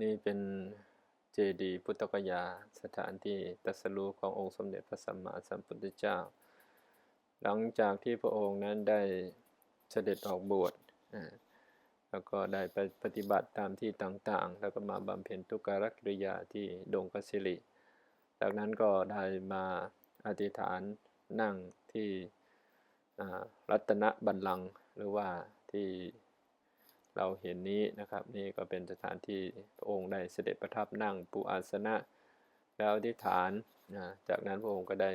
นี่เป็นเจดีย์พุทธกยา สถานที่ตรัสรู้ขององค์สมเด็จพระสัมมาสัมพุทธเจ้า หลังจากที่พระองค์นั้นได้เสด็จออกบวชแล้วก็ได้ไปปฏิบัติตามที่ต่างๆ แล้วก็มาบำเพ็ญทุกขกิริยาที่ดงกสิริ จากนั้นก็ได้มาอธิษฐานนั่งที่รัตนบัลลังก์หรือว่าที่ เราเห็นนี้นะครับ นี่ก็เป็นสถานที่พระองค์ได้เสด็จประทับนั่งปูอาสนะ แล้วอธิษฐานนะจากนั้นพระองค์ก็ได้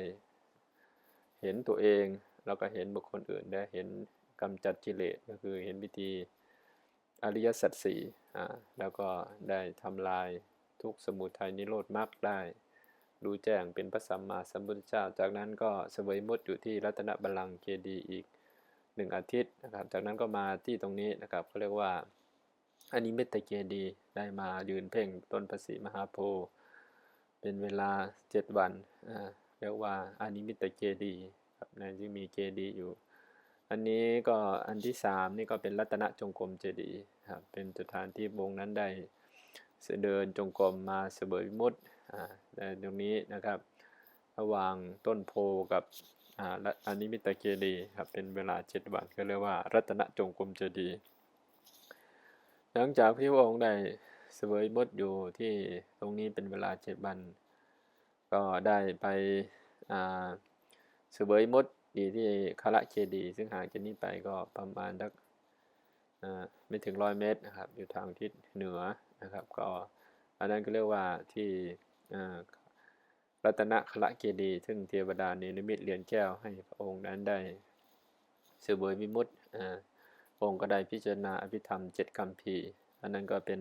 เห็นตัวเอง แล้วก็เห็นบุคคลอื่นได้เห็นกำจัดกิเลสก็คือเห็นวิธีอริยสัจสี่แล้วก็ได้ทำลายทุกสมุทัยนิโรธมรรคได้รู้แจ้งเป็นพระสัมมาสัมพุทธเจ้า จากนั้นก็เสวยมุดอยู่ที่รัตนบัลลังก์เจดีย์อีก หนึ่งอาทิตย์นะครับ จากนั้นก็มาที่ตรงนี้นะครับเขาเรียกว่าอันนี้เมตตาเจดีย์ได้มายืนเพ่งต้นประสีมหาโพธิ์เป็นเวลาเจ็ดวันอ่าเรียกว่าอานิมิตเจดีย์ครับในที่มีเจดีย์อยู่ อันนี้ก็อันที่สามนี่ก็เป็นรัตนจงกรมเจดีย์ครับเป็นสถานที่วงนั้นได้เดินจงกรมมาเสวยมุตติอ่าในตรงนี้นะครับ ระหว่างต้นโพกับ และอานิมิตเจดีย์ครับเป็นเวลาเจ็ดวันก็เรียกว่า รัตนจงกรมเจดีหลังจากที่พระองค์ได้เสวยมุตติอยู่ที่ตรงนี้เป็นเวลาเจ็ดวัน ก็ได้ไปอ่าเสวยมุตติดีที่คาระเจดีย์ซึ่งห่างจากนี้ไปก็ประมาณสักอ่าไม่ถึงร้อยเมตรนะครับ อยู่ทางทิศเหนือนะครับ ก็อันนั้นก็เรียกว่าที่อ่า รัตนคละเกดีซึ่งเทวดาเนรมิตเรียญแก้วให้พระองค์นั้นได้เสวยวิมุตติอ่าพระองค์ก็ได้พิจารณาอภิธรรมเจ็ดคำพีอันนั้นก็เป็น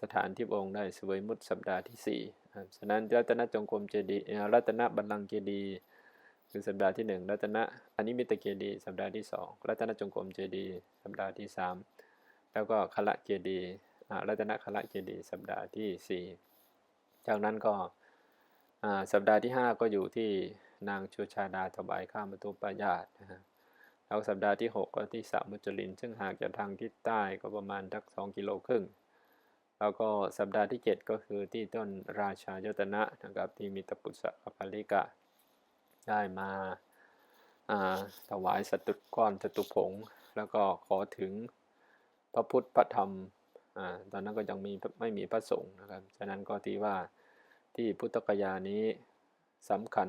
สถานที่พระองค์ได้เสวยมุติสัปดาห์ที่สี่ฉะนั้นรัตนจงกรมเจดีรัตนบัลลังก์เจดีคือสัปดาห์ที่หนึ่งรัตนอนิมิตเจดีสัปดาห์ที่สองรัตนจงกรมเจดีสัปดาห์ที่สามแล้วก็คละเจดีรัตนคละเจดีสัปดาห์ที่สี่จากนั้นก็ สัปดาห์ที่ 5 ก็อยู่ที่นางชูชาดาถวายข้ามตุปายาตนะฮะแล้วสัปดาห์ที่ 6 ก็ที่สระมุจลิน ซึ่งห่างจากทางทิศใต้ก็ประมาณทัก2กิโลครึ่ง แล้วก็สัปดาห์ที่ 7 ก็คือที่ต้นราชายตนะนะครับที่มีตปุสะกัปาลิกะ ได้มาถวายสตุก้อนสตุผง แล้วก็ขอถึงพระพุทธพระธรรมอตอนนั้นก็ยังมีไม่มีพระสงฆ์นะครับ ฉะนั้นก็ที่ว่า ที่พุทธกยานี้สำคัญ